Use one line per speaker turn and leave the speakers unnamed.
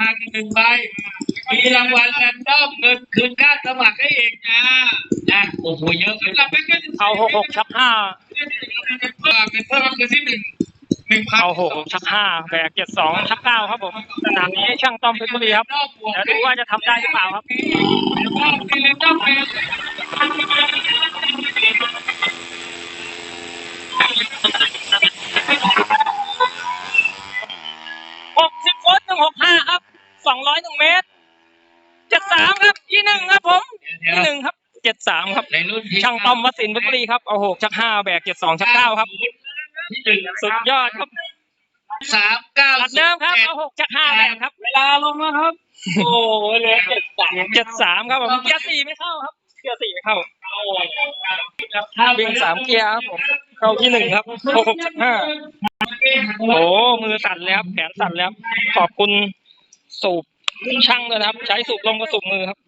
หักอีกหนึ่งใบมีรางวัลแรนดอมเงินคืนค่าสมัครให้เองนะนะโอ้โหเยอะสำหรับเป็นเงิน
เอาหกหกชักห้า
เป็นเพิ่มคือที่หนึ่งหนึ่งพัน
เอาหกหกชักห้าแบกเจ็ดสองชักเก้าครับผมสนามนี้ช่างต้อมเพชรบุรีครับเดี๋ยวดูว่าจะทำได้หรือเปล่าครับ
มีแรนดอมเป็น
หกสิบฟุตหนึ่งหกห้าครับสอง ร้อยหนึ่งเมตรเจ็ดสามครับที่หนึ่งครับผมที่หนึ่งครับเจ็ดสามครับ
ในรุ่นที่
ช่างต้อมวัดสินเพชรบุรีครับเอาหกชักห้าแบกเจ็ดสองชักเก้าครับ
ที่หนึ่ง
สุดยอดครับ
สามเก้า
หลักเดิมครับเอาหกชักห้าแบกครับ
เวลาลงแล้วครับ โอ้เหลือเจ็ดสาม
เจ็ดสามครับผมเกียร์สี่ไม่เข้าครับเกียร์สี่ไม่เข้าวิ่งสามเกียร์ครับผมเข้าที่หนึ่งครับหกหกชักห้าโอ้มือสั่นเลยครับแขนสั่นแล้วขอบคุณสูบ ช่างด้วยนะครับ ใช้สูบลมกับสูบมือครับ